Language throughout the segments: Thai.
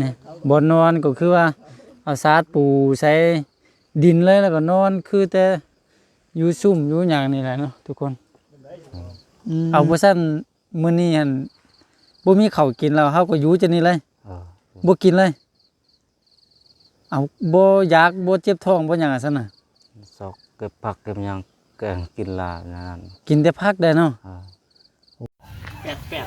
นี่บอนนอนก็คือว่าเอาซาดปูใส่ดินเลยแล้วก็นอนคือแต่อยู่ซุ่มอยู่หยังนี่แหละเนาะทุกคน เอาบ่ซั่นมื้อนี้หั่นบ่มีข้าวกินแล้วเฮาก็อยู่จังนี้เลยเออบ่กินเลย เอาบ่อยากบ่เจ็บท้องบ่หยังอะซั่นน่ะซอกเก็บผักเก็บหยังแกงกินลานั่นกินแต่ผักได้เนาะเออแปดแปด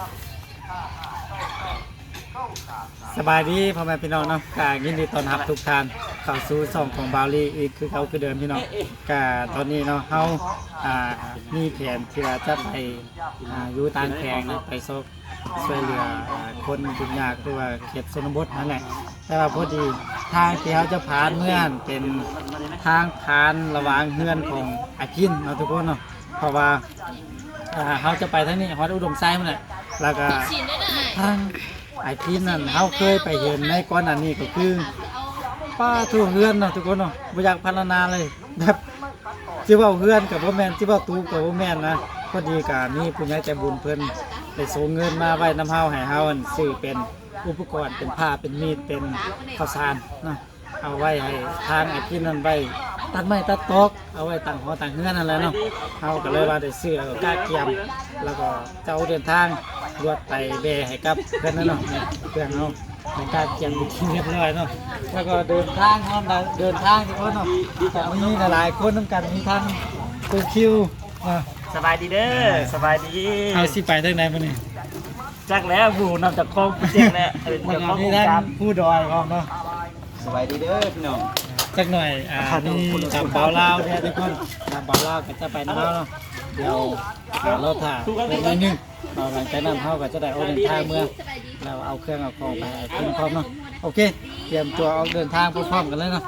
สบายดีพ่อแม่พี่น้องเนาะกายินดีต้อนรับทุกท่านเข้าสู่ช่องของบาวลี่อีกคือเขาคือเดิมพี่น้องกาตอนนี้เนาะเฮาอ่ามีแผนที่ว่าจะไปอ่าอยู่ตานแพงนะไปซอกช่วยเหลืออ่าคนทุกข์ยากหรือว่าเขตชนบทนั่นแหละแต่ว่าพอดีทางที่เขาจะผ่านเมื่อนเป็นทางผ่านระหว่างเฮือนของอาคินเนาะทุกคนเนาะเพราะว่าอ่าเขาจะไปทางนี้ฮอดอุดมไซด์มันแหละแล้วก็ทาง ไอ้ที่นั่นเขาเคยไปเห็นในก้อนอันนี้ก็คือป้าทูเฮือนเนาะทุกคนเนาะบ่อยากพัฒนาเลยแบบที่ว่าเฮือนกับพ่อแม่นที่ว่าตูกับพ่อแม่นนะพอดีกามีผู้ใหญ่ใจบุญเพิ่นได้ส่งเงินมาไว้น้ำเฮาให้เฮาอันซื้อเป็นอุปกรณ์เป็นผ้าเป็นมีดเป็นข้าวสารเนาะ เอาไว้ให้ทางไอ้ที่นั่นไว้ตัดไม้ตัดตอกเอาไว้ตั้งหอตั้งเฮือนนั่นแหละเนาะเฮาก็เลยว่าได้ซื้อแล้วก็กล้าเกียม แล้วก็เจ้าเดินทางรวดไปเบให้กับเพื่อนนั่นเนาะเนี่ยเพื่อนเนาะในการเกียมไปที่เรียบร้อยเนาะแล้วก็เดินทางเนาะเดินทางที่คนเนาะแต่มีหลายๆคนน้ำกันมีทั้งตัวคิวอะสบายดีเด้อสบายดีเอาสิไปทางไหนมาเนี่ยจักแล้วบูนำจากคลองเจ็กแล้วเป็นมันจากคลองมีโครงทั้งการผู้ดอยพร้อมเนาะส บายดีเด้อพี่น้องสักหน่อยอ่ามีดำเบาลาเนี่ยทุกคนดำเบาเล่าก็จะไปน้ำเฮาเนาะเดี๋ยวหาเราถ่าเป็นนิดนึงเราหลังจากนั้นเฮาก็จะได้ออกเดินทางเมื่อเราเอาเครื่องเอาของไปให้คุณพร้อมเนาะโอเค เตรียมตัวออกเดินทางพร้อมๆกันเลยเนาะ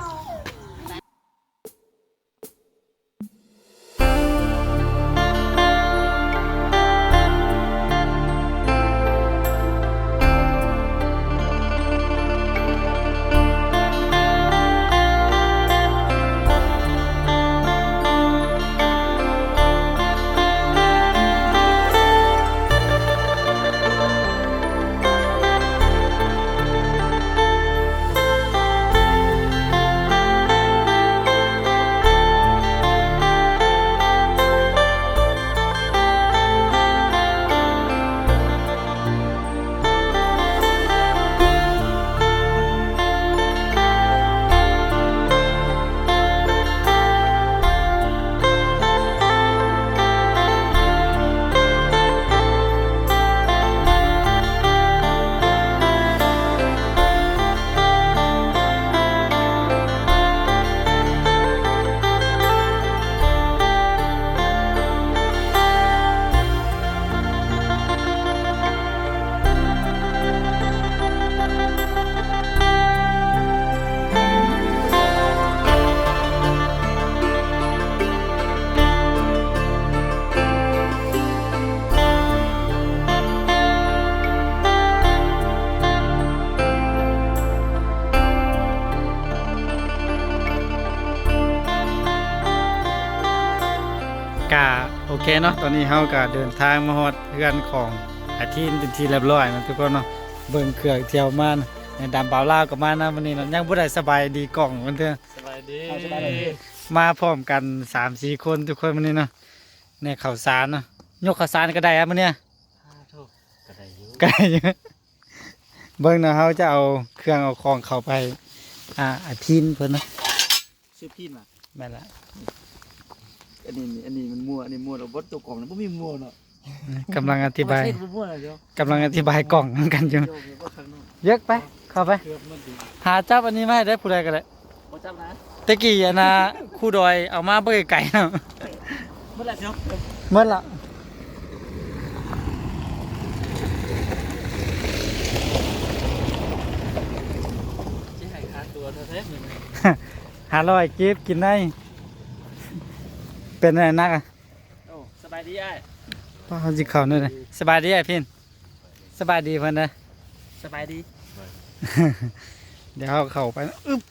เคเนาะตอนนี้เฮาก็เดินทางมาฮอดเรือนของอาทินเป็นที่เรียบร้อยนะทุกคนเนาะเบิ่งเครื่องเที่ยวมานะในดำเบาลาวก็มานะวันนี้เนาะยังบ่ได้สบายดีกล่องมันเถอะสบายดีมาพร้อมกัน3-4คนทุกคนวันนี้เนาะในข้าวสารเนาะยกข้าวสารก็ได้อะมื้อเนี้ยก็ได้อยู่ไกลเยอะเบิ่งนะเขาจะเอาเครื่องเอาของเข้าไปอ่าอาทินเพิ่นนะชื่อพี่น่ะแม่นละ อันนี้อันนี้มันมั่วอันนี้มั่วเราบดตัวกล่องนั้นบ่มีมั่วเนาะกำลังอธิบายเฮ็ดบ่มั่วเลยเดี๋ยวกำลังอธิบายกล่องนำกันอยู่เดี๋ยวเดี๋ยวบ่ข้างนอกเยอะไป เข้าไป เกือบมันดีหาจับอันนี้มาให้ได้ผู้ใดก็ได้บ่จับนะตะกี้อะนะคู่ดอยเอามาเบิ่งไก่เนาะเมื่อไหร่เนาะเมื่อละสิให้ค่าตัวเท่าแท้นี่หาร้อยเก็บกินได้ เป็นอะไรนักอะโอ้สบายดีอ้ายพ่อเขาจิเข้าหน่อยเลยสบายดีไอ้พินสบายดีเพิ่นนะสบายดี เดี๋ยวเอาเข้าไปนะอึ๊บ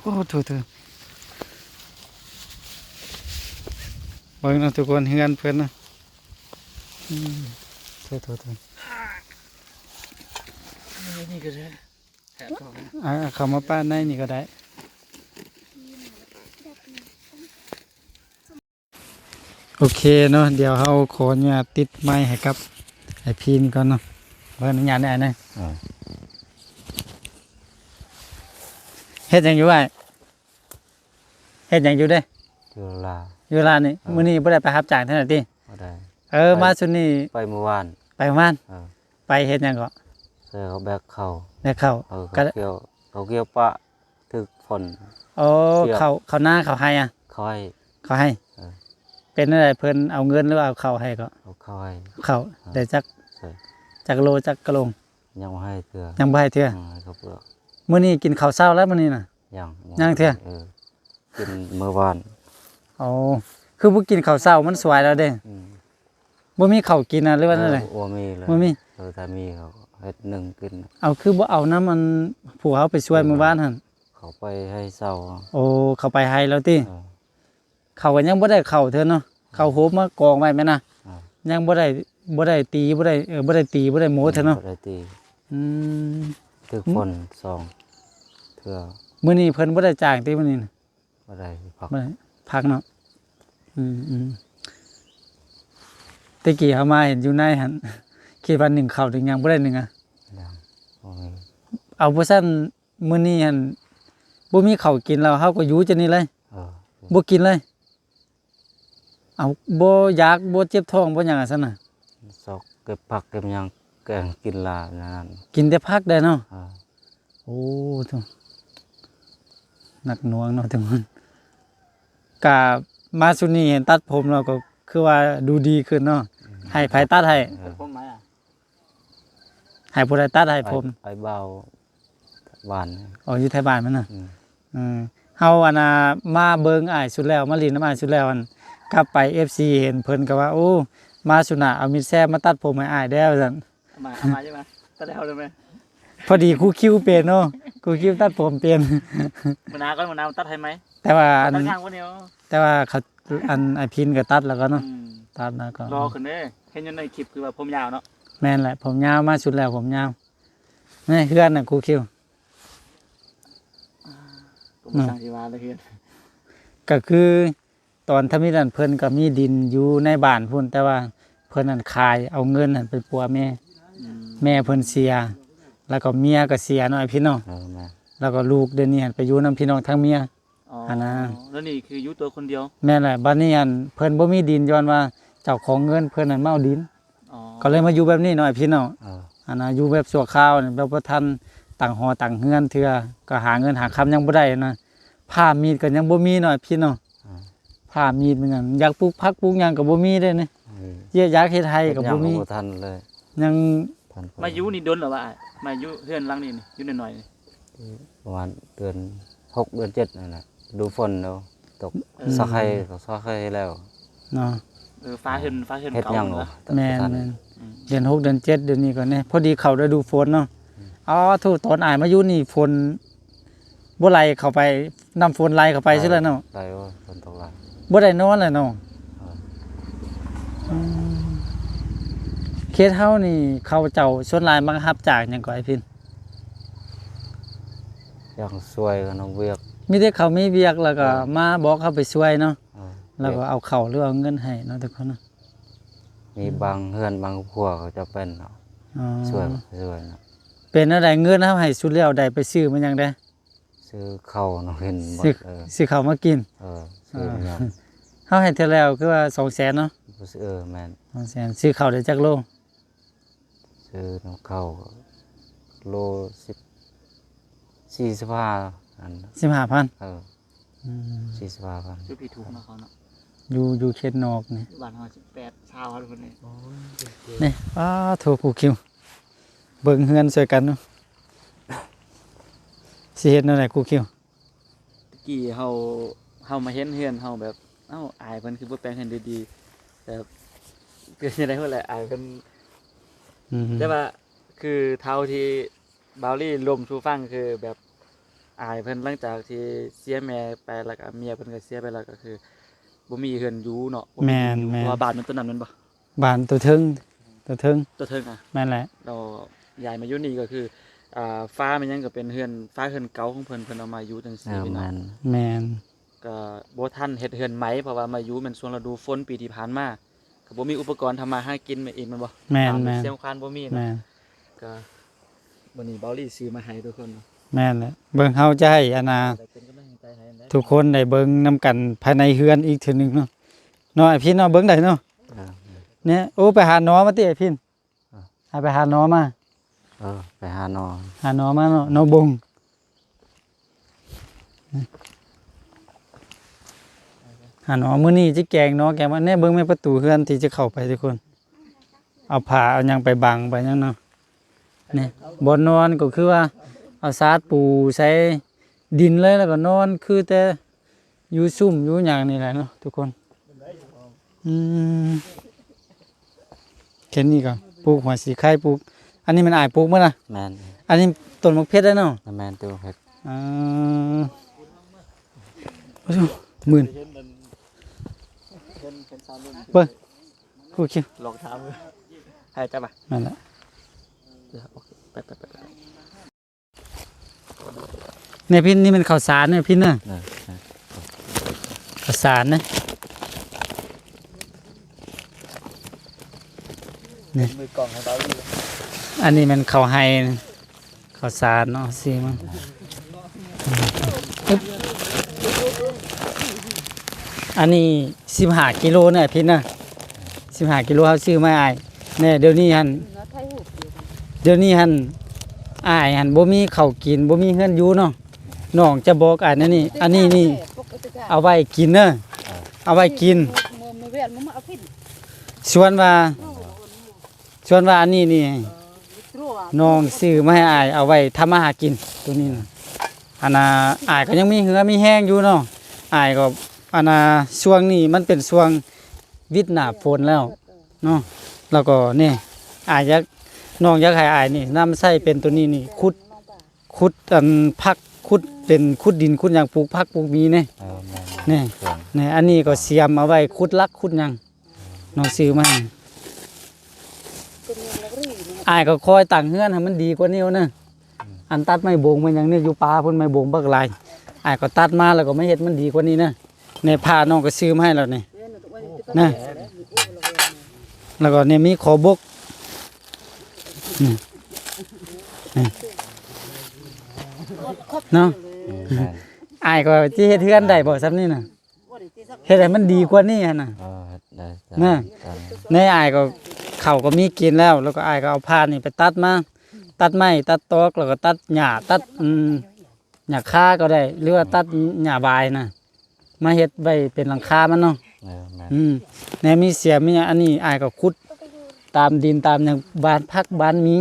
โอ้ถูถูเบิ่งเนาะทุกคนเฮือนเพิ่นนะอืมถูถูถูนี่นี่ก็ได้แถบของอ่าเขามาป้านในนี่ก็ได้ โอเคเนาะเดี๋ยวเขาขอเนี่ยติดไม้ให้กับไอพีนก่อนเนาะเพื่อนอนุญาตได้นะเออเฮ็ดหยังอยู่ไอ้เฮ็ดหยังอยู่เด้จุฬาอยู่ร้านนี่มื้อนี้บ่ได้ไปรับจ้างเท่านั้นติบ่ได้เออมาสุดนี้ไปเมื่อวานไปประมาณเออไปเฮ็ดหยังก็เสื้อเขาแบกเข้าได้เข้าเออก็เขาเกี่ยวเขาเกี่ยวปะถึกฝนโอ้เชือกเขาเขาหน้าเขาให้อะเขาให้เขาให้ เออเป็นอะไรเพิ่นเอาเงินหรือว่าเอาเข้าให้ก็เขาเข้าให้ เข้าได้จักใช่จักโลจักกะโลงยังบ่ให้เถื่อยังบ่ให้เทื่ออืมให้เขาเปลือกมื้อนี้กินข้าวเช้าแล้วมื้อนี้น่ะ ยังยังเถื่อ เออกินเมื่อวานอ๋อคือบ่กินข้าวเช้ามันสวยแล้วเด้อืมบ่มีข้าวกินน่ะหรือว่านั่นแหละ เออบ่มีเลยบ่มี เออถ้ามีเขาเฮ็ดหนึ่งกิน เอาคือบ่เอาน้ำมันผู้เขาไปช่วยมื้อวานหั่นเขาไปให้เศร้าโอ้เขาไปให้แล้วติเออ เขาก็ยังบ่ได้เข้าเทื่อเนาะเขาโหบมากองไว้แม่นน่ะอ่ายังบ่ได้บ่ได้ตีบ่ได้เออบ่ได้ตีบ่ได้โมเทื่อเนาะบ่ได้ตีอืมถึกฝนสองเถื่อมื้อนี้เพิ่นบ่ได้จ้างติมื้อนี้น่ะบ่ได้พักบ่ได้พักเนาะอืมอืมตะกี้เขามาเห็นอยู่ในหั่นคิดว่าหนึ่งเข้าถึงยังบ่ได้หนึ่งอะยังบ่มีเอาบ่ซั่นมื้อนี้หั่นบ่มีข้าวกินแล้วเฮาก็อยู่จังนี้เลยเออบ่กินเลย เอาบ่อยากบ่เจ็บท้องบ่หยังอะซั่นน่ะซอกเก็บผักเก็บหยังแกงกินลานั่นกินแต่พักได้เนาะเออโอ้ทุกหนักหน่วงเนาะทุกคนกะมาสุนี่เห็นตัดผมเราก็คือว่าดูดีขึ้นเนาะให้ไผตัดให้เออผมไหมอะให้ผู้ใดตัดให้ผม ไปเบาบ้านออกอยู่ไทยบ้านมันน่ะอืมอืมเฮาอันน่ะมาเบิ่งอ้ายสุดแล้วมาลินน้ำอ้ายสุดแล้วอัน กลับไป FC เห็นเพิ่นก็ว่า โอ้ มาสุน่ะเอามีดแซ่บมาตัดผมให้อ้ายแล้วซั่นเอามาเอามาใช่ไหมตัดได้เอาเลยไหมพอดีครูคิวเป็นเนาะครูคิวตัดผมเป็น มะนาวก็มะนาวตัดให้ไหมแต่ว่าอันตัดข้างวันเดียวแต่ว่าเขาอันไอพินก็ตัดแล้วก็เนาะอืมตัดแล้วก็รอขึ้นเด้เห็นอยู่ในคลิปคือว่าผมยาวเนาะแม่นแหละผมยาวมาสุดแล้วผมยาวนี่เพื่อนน่ะครูคิว ผมมาสั่งที่ว่าเลยเฮ็ดก็คือ ตอนทำมิดันเพิ่นก็มีดินอยู่ในบ้านพุ่นแต่ว่าเพิ่นนั่นขายเอาเงินนั่นไปปัวแม่อืมแม่เพิ่นเสีย แล้วก็เมียก็เสียเนาะไอ้พี่น้องเออแม่แล้วก็ลูกเดี๋ยวนี้หั่นไปอยู่นํพี่น้องทั้งเมีย อ๋ออันนั้น แล้วนี่คืออยู่ตัวคนเดียวแม่นแหละบัดนี้อันเพิ่นบ่มีดินย้อนว่าเจ้าของเงินเพิ่นนั่นมาเอาดิน อ๋อก็เลยมาอยู่แบบนี้เนาะไอ้พี่น้องเอออันน่ะอยู่แบบชั่วคราวนี่แบบบ่ทันต่างหอต่างเฮือนเทื่อก็หาเงินหาคำยังบ่ได้นะผ้ามีดก็ยังบ่มีเนาะพี่น้องเออ ผ้ามีดเหมือนกันอยากปลูกผักปลูกหยังก็บ่มีเด้นี่เออเยอะอยากเฮ็ดไทยก็บ่มียังทันเลยยังทันมาอยู่นี่โดนเหรอวะอ้ายมาอยู่เฮือนหลังนี่นี่อยู่หน่อยๆนี่ประมาณเดือนหกเดือนเจ็ดนั่นแหละดูฝนแล้วตกเออสักให้ก็สักให้แล้วเนาะเออฟ้าเฮือนฟ้าเฮือนเฮ็ดเก่าหยังเหรบ่อแม่นทันแม่นอืมเดือน6เดือน7เดือนนี้ก็แน่พอดีเข้าฤดูฝนเนาะอ๋อถูกตอนอายมาอยู่นี่ฝนบ่ไหลเข้าไปน้ำฝนไหลเข้าไปซื่อแล้วเนาะ ได้ว่าฝนตกหลาย บ่ได้นอนเลยเนาะเอออืมเคสเฮานี่ เขาเจ้าส่วนหลายบังคับจากหยังก็ไอ้พินยังสวยกันน้องเวียก มีแต่เขามีเวียกแล้วก็ มาบอกเขาไปช่วยเนาะเออแล้วก็เอาเขาวหรือเอาเงินให้เนาะทุกคนเนาะมีบางเฮือนบางครัวเขาจะเป็นเนาะอ๋อสวยสวยเนาะเป็นอะไรเงินเฮาให้สุดแล้วได้ไปซื้อมันยังได้ซื้อข้าวเนาะเห็นหมดซื้อเออซื้อข้าวมากิน เออ ซื้อหยังเฮาให้เท่าแล้วคือว่า200,000เนาะเออแม่น200,000ซื้อข้าวได้จักโลซื้อน้ำข้าวโลสิบสี่สิบห้าอัน15,000เอออืมสี่สิบห้าพันชื่อพี่ถูกเนาะเขาเนาะอยู่อยู่เขตนอกนี่บ้านเฮา18ชาวครับทุกคนนี่นี่อ้าโทครูคิว เบิ่งเฮือนช่วยกันเนาะสิเฮ็ดแนวใดครูคิว ตะกี้เฮา เฮามาเห็นเฮือนเฮาแบบเอ้าอายเพิ่นคือบ่แปลงเฮือนดีๆแต่เป็นจังได๋พุ่นแหละอายเพิ่นอืมแต่ว่าคือเท่าที่บาวลี่ลมชูฟังคือแบบอายเพิ่นหลังจากที่เสียแม่ไปแล้วก็เมียเพิ่นก็เสียไปแล้วก็คือบ่มีเฮือนอยู่เนาะบ่แม่นอยู่แม่น เพราะว่าบ้านมันต้นนั้นแมันบ่บ้านตัวเทิงตัวเทิงตัวเทิงอะ แม่นแหละ เราย้ายมาอยู่นี่ก็คืออ่าฟ้ามันยังก็เป็นเฮือนฟ้าเฮือนเก่าของเพิ่นเพิ่นเอามาอยู่จังเอซี่อพี่น้อมังนแมน ก็บ่ทันเฮ็ดเฮือนไหมเพราะว่ามาอยู่มันช่วงฤดูฝนปีที่ผ่านมาก็บ่มีอุปกรณ์ทำมาหากินมาเองแมันบ่แมนตาแมนเสียงควานบ่มีแมนะนก็วันนี้เบาลี่ซื้อมาให้ทุกคนเนาะแมนแหละเบิ่งเฮาจะให้อานาได้เป็นกำลังใจให้ได้ทุกคนได้เบิ่งนํกันภายในเฮือนอีกเทื่อหนึงเนาะเนาะไอ้พี่เนาะเบิ่งได้เนาะเออเนี่ยโอ้ไปหาหนอมาติไอ้พี่อ่าหาไปหาหนอมาเออไปหานอนหาหนอมาเนาะหนอบง หาหนอมื้อนี้จิแกงหนอแกงว่าแน่เบิ่งแม่ประตูเฮือนที่จะเข้าไปทุกคน เอาผ้าเอาหยังไปบังไปหยังเนาะนี่บ่นอนก็คือว่า เอาซาดปูใส่ดินเลยแล้วก็นอนคือแต่อยู่ซุ่มอยู่หยังนี่แหละเนาะทุกคนอืมแค่นี้ก็ปลูกหัวสีไข่ปลูก อันนี้มันอายปลูกเมื่อไหร่แมนอันนี้ต้นมะเพชรได้เนาะแมนตัวเฮ็ดอ่าโอ้โหหมื่น เห็นมันเห็นเป็นสาวนุ่มเบิ่งกูคิดลองถามเลยให้จับอะนั่นแหละเดี๋ยวโอเคไปไปไปไปเนี่ยพี่นี่มันข้าวสารเนี่ยพี่เนาะเออเออข้าวสารนะมือกล่องให้เบาลี่เลยอันนี้มันข้าวไฮนะข้าวสารเนาะสิมัน อันนี้สิบห้ากิโลเนี่ยพี่นะสิบห้ากิโลเขาซื้อมาอายเนี่ยเดี๋ยวนี้หันเดี๋ยวนี้หันอายหันบ่มีเข้ากินบ่มีเฮือนยูเนาะน้องจะบอกอายนั่นนี่อันนี้นี่ เอาไว้กินเนอะเอาไว้กินชวนว่าชวนว่าอันนี้นี่น้องซื้อมาให้อายเอาไว้ทำมาหากินตัวนี้นะอันน่ะอายก็ยังมีเหือมีแห้งอยู่เนาะอายก็ อันน่ะช่วงนี้มันเป็นช่วงวิทย์หน้าฝนแล้วเนาะแล้วก็นี่อายอยากน้องอยากให้อายนี่นำใส่เป็นตัวนี้นี่ขุดขุดอันพักขุดเป็นขุดดินขุดหยังปลูกพักปลูกมีเนี่ยเออแมนนี่เครื่องนี่อันนี้ก็เสียมเอาไว้ขุดลักขุดหยังน้องซื้อมาให้อายก็คอยตั้งเฮือนให้มันดีกว่านี้นะอันตัดไม้โบงมันหยังเนี่ยอยู่ป่าเพิ่นไม้โบงบักหลายอายก็ตัดมาแล้วก็ไม่เฮ็ดมันดีกว่านี้นะ ในผ้าน้องก็ซื้อมาให้แล้วนี่นะแล้วก็เนี่ยมีขอบกนี่นี่เนาะอืมแมนอายก็สิเฮ็ดเฮือนได้บ่ซ้ำนี่น่ะเฮ็ดให้มันดีกว่านี้หั่นน่ะเออเฮ็ดได้ตามน่ะตามในอายก็เขาวก็มีกินแล้ว แล้วก็อายก็เอาผ้านี่ไปตัดมาตัดไม้ตัดตอกแล้วก็ตัดหญ้าตัดอืมหญ้าคาก็ได้ หรือว่าตัดหญ้าบายนะ มาเฮ็ดไว้เป็นหลังคามันเนาะเออแมนอืมแนวมีเสียมีหยังอันนี้อายก็ขุด ตามดินตามหยังบ้านพักบ้านมี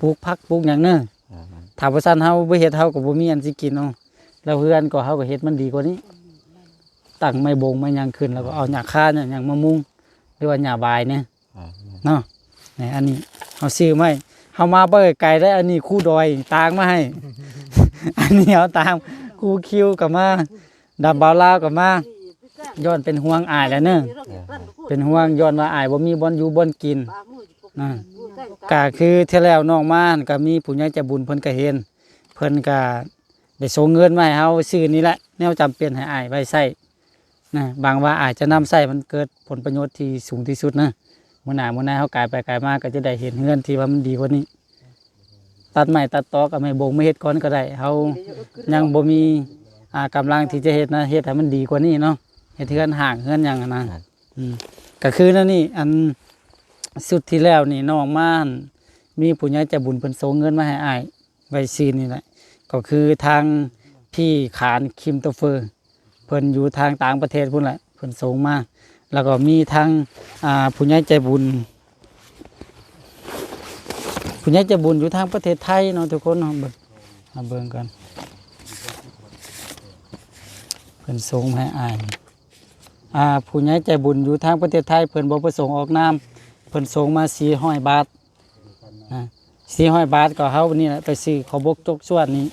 ปลูกผักปลูกหยังเนาะเออแมนถ้าบ่ซั่นเฮาบ่เฮ็ดเฮาก็บ่มีอันสิกินเนาะแล้วเพื่อนก็เฮาก็เฮ็ดมันดีกว่านี้ตั้งไม้บงไม้หยังขึ้นแล้วก็เอาหญ้าคาเนี่ยหยังมามุงหรือว่าหญ้าบายเนี่ย เออแมนเนาะนี่อันนี้เอาซื้อมาให้เฮามาเบิ่ไกลได้อันนี้คู่ดอยตางมาให้ อันนี้เอาตามคู่คิวก็มา ดับบาวลาวก็มาย้อนเป็นห่วงอายแล้วเนาะเป็นห่วงย้อนว่าอายบ่มีบ่อนอยู่บ่อนกินนะก็คือเที่ยแล้วน้องมาหั่นก็มีผู้ใหญ่ใจบุญเพิ่นก็เห็น เพิ่นก็ได้ส่งเงินมาให้เฮาซื้อนี่แหละแนวจำเป็นให้อายไว้ใช้นะบางว่าอาจจะนำใช้มันเกิดผลประโยชน์ที่สูงที่สุดนะมื่อหนามื่อหนาเขากลายไปกลายมาก็จะได้เห็นเฮือนที่ว่ามันดีกว่านี้ ตัดไม้ตัดตอกกับไม้บงไม่เฮ็ดก้อนก็ได้เขายังบ่มี อ่ากำลังที่จะเฮ็ดนะเฮ็ดให้มันดีกว่านี้เนาะเฮ็ดเฮือนห่างเฮือนหยังอะนะอืมก็คือนั่นนี่อันสุดที่แล้วนี่น้องม่านมีผู้ใหญ่ใจบุญเพิ่นส่งเงินมาให้อ้ายไว้ซีนี่แหละก็คือทางพี่ขานคิมโตเฟอร์เพิ่นอยู่ทางต่างประเทศพุ่นแหละเพิ่นส่งมาแล้วก็มีทางอ่าผู้ใหญ่ใจบุญผู้ใหญ่ใจบุญอยู่ทางประเทศไทยเนาะทุกคนเนาะเบิ่งมาเบิ่งกัน เพิ่นส่งมาให้อ่านอ่าผู้ใหญ่ใจบุญอยู่ทางประเทศไทยเพิ่นบ่ประสงค์ออกนามเพิ่นส่งมา400บาทอ่า400บาทก็เฮานี่แหละไปซื้อขอบกจกส่วนนี้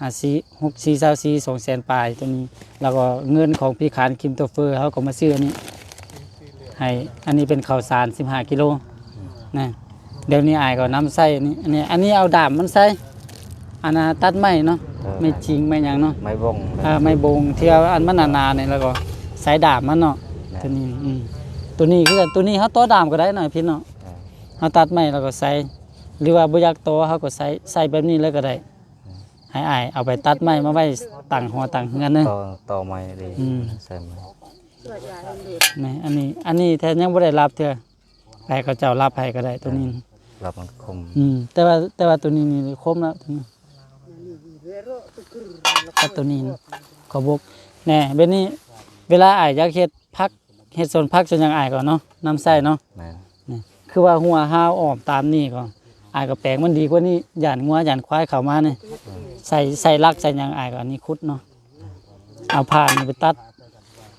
หาสี6 4 2 4 2แสนปลายตัวนี้ แล้วก็เงินของพี่ขานคิมโตเฟอร์เฮาก็มาซื้ออันนี้ให้อันนี้เป็นข้าวสาร15กิโลนะเดี๋ยวนี้อายก็นำใส่อันนี้อันนี้อันนี้เอาดามมันใส่ อันน่ะตัดไม้เนาะเออ ไม่จริงไม่หยังเนาะไม้บงอ่าไม่บงที่ว่าอันมันหนาๆนี่แล้วก็สายดาบมันเนาะนะ ตัวนี้อืมตัวนี้คือกันตัวนี้เฮาต่อดามก็ได้หน่อยพี่เนาะเออเฮาตัดไม้แล้วก็ใส่หรือว่าบ่อยากต่อเฮาก็ใส่ใส่แบบนี้เลยก็ได้ให้อายเอาไปตัดไม้มาไว้ตั้งหัวตั้งเฮือนเนึงต่อต่อไม้ดีอืม ใส่ไม้นี่อันนี้ อันนี้แท้ยังบ่ได้รับเทื่อให้เขาเจ้ารับให้ก็ได้ตัวนี้ รับมันคมอืมแต่ว่าแต่ว่าตัวนี้นี่คมแล้วตัวนี้ ก็ตัวนี้นะขอบกแน่เบ็ดนี้ เวลาอายอยากเฮ็ดพักเฮ็ดส่วนพักส่วนหยังอายก่อนเนาะน้ำใส่เนาะแม่นนี่คือว่าหัวห้าวอ้อมตามนี่ก่อนอายก็แปลงมันดีกว่านี้ย่านงัวย่านควายเข้ามานี่ใส่ใส่ลักใส่หยังอายก็อันนี้คุดเนาะเอาผ่านนี่ไปตัด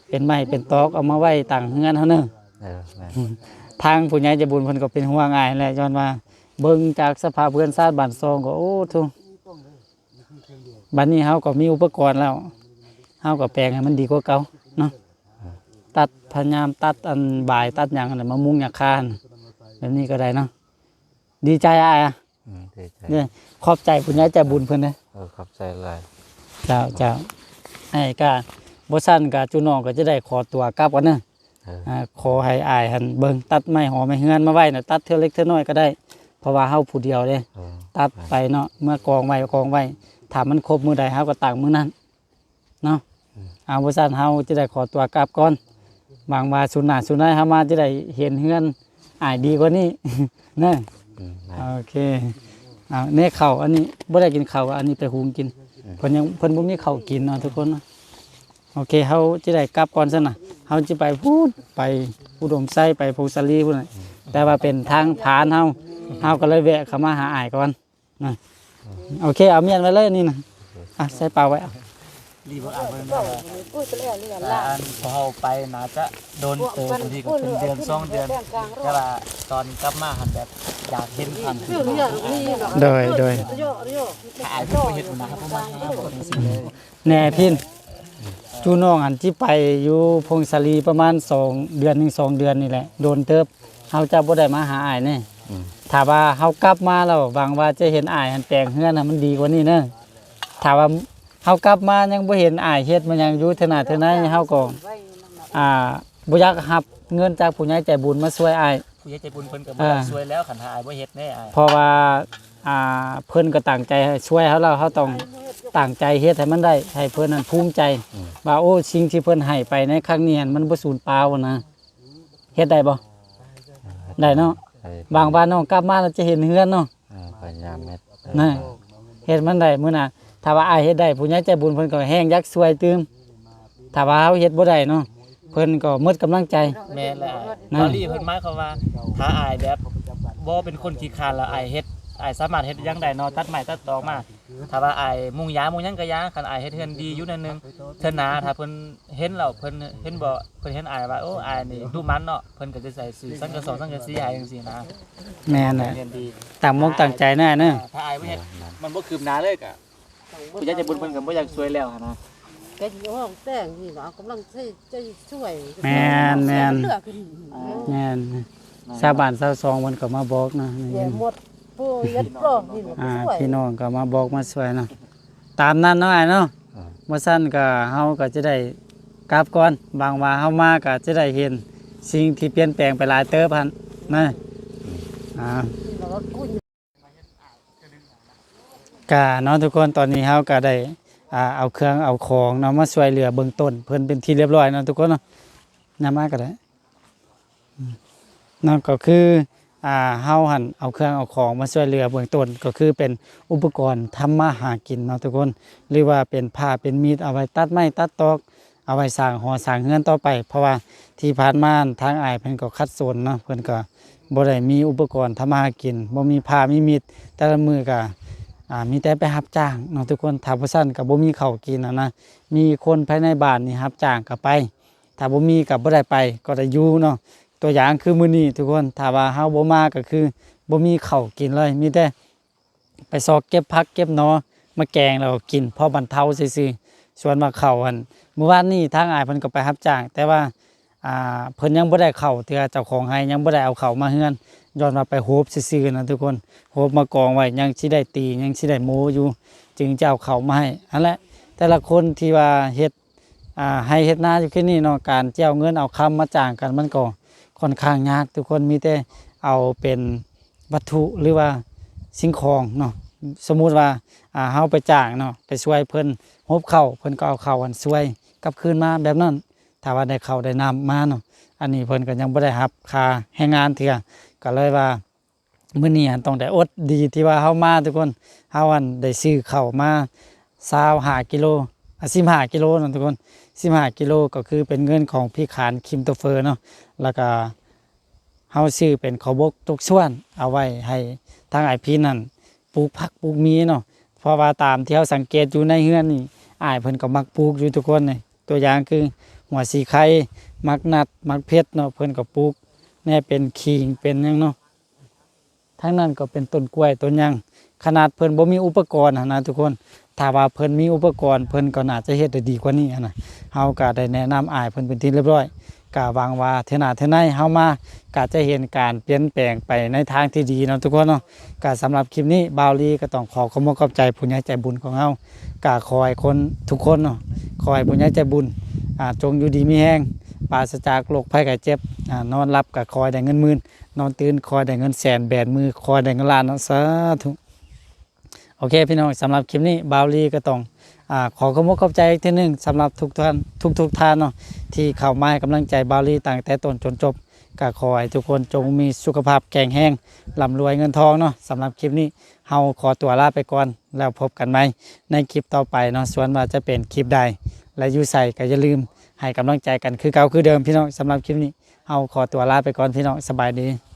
เป็นไม้เป็นตอกเอามาไว้ตั้งเฮือนเฮาเนาะ เออแม่นทางผู้ใหญ่ใจะบุญเพิ่นก็เป็นห่วงอายแหละย้อนว่าเบิ่งจากสภาพเพื่อนชาติบ้านซองก็โอ้ทุ บัดนี้เฮาก็มีอุปกรณ์แล้วเฮาก็แปลงให้มันดีกว่าเก่าเนาะตัดพยายามตัดอันบ่ายตัดหยังอะไรมามุงหยาคานแบบนี้ก็ได้เนาะดีใจอายอะอืมดีใจเนี่ยขอบใจผู้ใหญ่ใจบุญเพิ่นเด้อเออขอบใจหลายเจ้าเจ้าให้ก็บ่ซั่นก็จุน้องก็จะได้ขอตัวกลับกันเด้อเอออ่าขอให้อายหันเบิ่งตัดไม้หอมไม้เฮือนมาไว้น่ะตัดเท่าเล็กเท่าน้อยก็ได้ เพราะว่าเฮาผู้เดียวเด้เออตัดไปเนาะเมื่อกองไว้กองไว้ ถ้ามันครบมื้อใดเฮาก็ตั้งมื้อนั้นเนาะเอาบ่ซั่นเฮาจะได้ขอตัวกลับก่อนบางว่าสุนหน้าสุนัยเฮามาจะได้เห็นเฮือนอายดีกว่านี้เนาะอืมแม่นโอเคเอาเนี่ยข้าวอันนี้บ่ได้กินข้าวอันนี้ไปหุงกินเพิ่นยังเพิ่นบ่มีข้าวกินเนาะทุกคนเนาะโอเคเฮาจะได้กลับก่อนซะนะเฮาจะไปพูดไปอุดมไส้ไปภูสาลีพุ่นน่ะแต่ว่าเป็นทางผ่านเฮาเฮาก็เลยแวะเข้ามาหาอ้ายก่อนนะ โอเคเอาเมียนไว้เลยนี่นะอะใส่เปล่าไว้เอารีบเอาเบิ่งว่าอันพอเฮาไปน่าจะโดนเติบางทีก็เป็นเดือนสองเดือนแต่ว่าตอนกลับมาหันแบบอยากเห็นความจริงโดยโดยถ้าอายเพิ่นบ่เฮ็ดนะครับเพราะว่าหาบ่จังซี่เลยแหน่พินจูน้องอันที่ไปอยู่พงศาลีประมาณสองเดือนหนึ่งสองเดือนนี่แหละโดนเติบเฮาจะบ่ได้มาหาอ้ายแน่อืม ถ้าว่าเฮากลับมาแล้วหวังว่าจะเห็นอ้ายหันแปลงเฮือนน่ะมันดีกว่านี้เด้อถ้าว่าเฮากลับมายังบ่เห็นอ้ายเฮ็ดมันยังอยู่เทาหนาเท่าไหนเฮาก็อ่าบ่อยากรับเงินจากผู้ใหญ่ใจบุญมาช่วยอ้ายผู้ใหญ่ใจบุญเพิ่นก็บ่อ่าช่วยแล้วคันหาอายบ่เฮ็ดแน่อายเพราะว่าอ่าเพิ่นก็ตั้งใจให้ช่วยเฮาแล้วเฮาต้องตั้งใจเฮ็ดให้มันได้ให้เพิ่นนั้นภูมิใจว่าโอ้สิ่งที่เพิ่นให้ไปในครั้งนี้มันบ่สูญเปล่านะเฮ็ดได้บ่ได้เนาะไป บางบ้านน้องกลับมาแล้วจะเห็นเฮือนเนาะเออพยายามเม็ดเออนะเฮ็ดมันได้มื้อน่ะถ้าว่าอ้ายเฮ็ดได้ผู้ใหญ่ใจบุญเพิ่นก็แห้งยักช่วยตืมถ้าว่าเฮาเฮ็ดบ่ได้เนาะเพิ่นก็หมดกำลังใจแม่นแล้วนั่ตนอรี่เพิ่นหมายความว่าถ้าอายแบบบ่เป็นคนขี้คร้านแล้วอายเฮ็ด อายสามารถเฮ็ดหยังได้เนาะตัดไม้ตัดตอกมาถ้าว่าอายมุงยามุงหยังก็ยาคันอายเฮ็ดเฮือนดีอยู่นั่นหนึงเทื่อหน้าถ้าเพิ่นเห็นแล้วเพิ่นเห็นบ่เพิ่นเห็นอายว่าโอ้อายนี่ดูมันเนาะเพิ่นก็จะใส่สีสังกะสอสังกะสีให้จังซี่นะแม่นแหละเรียนดีตั้งมกตั้งใจแน่เนาะถ้าอายบ่เฮ็ดมันบ่คืบหน้าเลยก็ผู้ใหญ่ใจบุญเพิ่นก็บ่อยากช่วยแล้วหันนะแกอยู่ห้องแต่งนี่ว่ากำลังใช้ใจช่วยแม่นแม่นเลือกขึ้นแม่นชาวบ้านชาวซองเพิ่นก็มาบอกนะ แย่หมด ผู้ยัดกรอกนี่อ่าช่วยพี่น้องก็มาบอกมาช่วยเนาะตามนั้นเนาะอ้ายเนาะเออเมื่อสั้นก็เฮาก็จะได้กลับก่อนบางว่าเฮามาก็จะได้เห็นสิ่งที่เปลี่ยนแปลงไปหลายเติบพันนะอ่าแล้วก็กุ้ยก็เนาะทุกคนตอนนี้เฮาก็ได้อ่าเอาเครื่องเอาของเนาะมาช่วยเหลือเบื้องต้นเพิ่นเป็นที่เรียบร้อยเนาะทุกคนเนาะนำมาก็ได้อืมนั่นก็คืออ่า เฮาหั่นเอาเครื่องเอาของมาช่วยเหลือเบื้องต้นก็คือเป็นอุปกรณ์ทำมาหากินเนาะทุกคน หรือว่าเป็นผ้าเป็นมีดเอาไว้ตัดไม้ตัดตอกเอาไว้สร้างหอสร้างเฮือนต่อไป เพราะว่าที่ผ่านมาทางอายเพิ่นก็คัดสนเนาะเพิ่นก็บ่ได้มีอุปกรณ์ทำมาหากินบ่มีผ้ามีมีดแต่ละมือก็มีแต่ไปรับจ้างเนาะทุกคนถ้าบ่ซั่นก็บ่มีข้าวกินนะนะมีคนภายในบ้านนี่รับจ้างก็ไปถ้าบ่มีก็บ่ได้ไปก็ได้อยู่เนาะ ตัวอย่างคือมื้อนี้ทุกคนถ้าว่าเฮาบ่มาก็คือบ่มีข้าวกินเลย มีแต่ไปซอกเก็บผักเก็บนอมาแกงแล้วกินพอบรรเทาซื่อๆส่วนมาข้าวอันเมื่อวานนี้ทางอายเพิ่นก็ไปรับจ้าง แต่ว่าอ่าเพิ่นยังบ่ได้เข้าเทื่อเจ้าของให้ยังบ่ได้เอาเข้ามาเฮือนย้อนมาไปโฮบซื่อๆนะทุกคนโฮบมากองไว้ยังสิได้ตียังสิได้โมอยู่ จึงจะเอาเขามาให้อันแหละแต่ละคนที่ว่าเฮ็ดอ่าให้เฮ็ดหน้าอยู่แค่นี้เนาะการเจ้าเงินเอาคำมาจ้างกันมันก็ ค่อนข้างยาก ทุกคนมีแต่เอาเป็นวัตถุหรือว่าสิ่งของเนาะสมมุติว่าอ่าเฮาไปจ้างเนาะไปช่วยเพิ่นฮบเข้าเพิ่นก็เอาเข้าอันช่วยกลับคืนมาแบบนั้นถ้าว่าได้เข้าได้น้ำมาเนาะอันนี้เพิ่นก็ยังบ่ได้รับค่าแรงงานเถื่อก็เลยว่ามื้อนี้อันต้องได้อดดีที่ว่าเฮามาทุกคนเฮาอันได้ซื้อเข้ามาซาวหากิโลอะสิบห้ากิโลเนาะทุกคน สิบห้ากิโลก็คือเป็นเงินของพี่ขานคิมโตเฟอร์เนาะแล้วก็เฮาซื้อเป็นขาวบกทุกส่วน เอาไว้ให้ทางไอพีนั่นปลูกผักปลูกมีเนาะเพราะว่าตามที่เฮาสังเกตอยู่ในเฮือนนี่อ้ายเพิ่นก็มักปลูกอยู่ทุกคนนี่ตัวอย่างคือหัวสีไข่มักนัดมักเพชรเนาะเพิ่นก็ปลูกแน่เป็นขิงเป็นยังเนาะทั้งนั้นก็เป็นต้นกล้วยต้นยัง ขนาดเพิ่นบ่มีอุปกรณ์นะทุกคนถ้าว่าเพิ่นมีอุปกรณ์เพิ่นก็น่าจะเฮ็ดได้ดีกว่านี้นะเฮาก็ได้แนะนำอ้ายเพิ่นเป็นที่เรียบร้อยก็หวังว่าเทนาเทอในเฮามาก็จะเห็นการเปลี่ยนแปลงไปในทางที่ดีเนาะทุกคนเนาะก็สำหรับคลิปนี้บาวลีก็ต้องขอขอบคุณขอบใจผู้ใหญ่ใจบุญของเฮาก็ขอให้คนทุกคนเนาะขอให้ผู้ใหญ่ใจบุญอ่าจงอยู่ดีมีแห้งปราศจากโรคภัยไข้เจ็บอ่านอนหลับก็คอยได้เงินหมื่นนอนตื่นคอยได้เงินแสนแบนมือคอยได้เงินล้านเนาะสาธุ โอเคพี่น้องสำหรับคลิปนี้บาวลีก็ต้องอขอขอบคุณขอบใจอีกทีหนึงสำหรับทุกท่านทุกทุกท่านเนาะที่เข้ามาให้กำลังใจบาวลีตั้งแต่ต้นจนจบก็ขอให้ทุกคนจงมีสุขภาพแข็งแรงร่ำรวยเงินทองเนาะสำหรับคลิปนี้เฮาขอตัวลาไปก่อนแล้วพบกันไหมในคลิปต่อไปเนาะส่วนว่าจะเป็นคลิปใด และยูใส่ก็อย่าลืมให้กำลังใจกันคือเก่าคือเดิมพี่น้องสำหรับคลิปนี้เฮาขอตัวลาไปก่อนพี่น้องสบายดี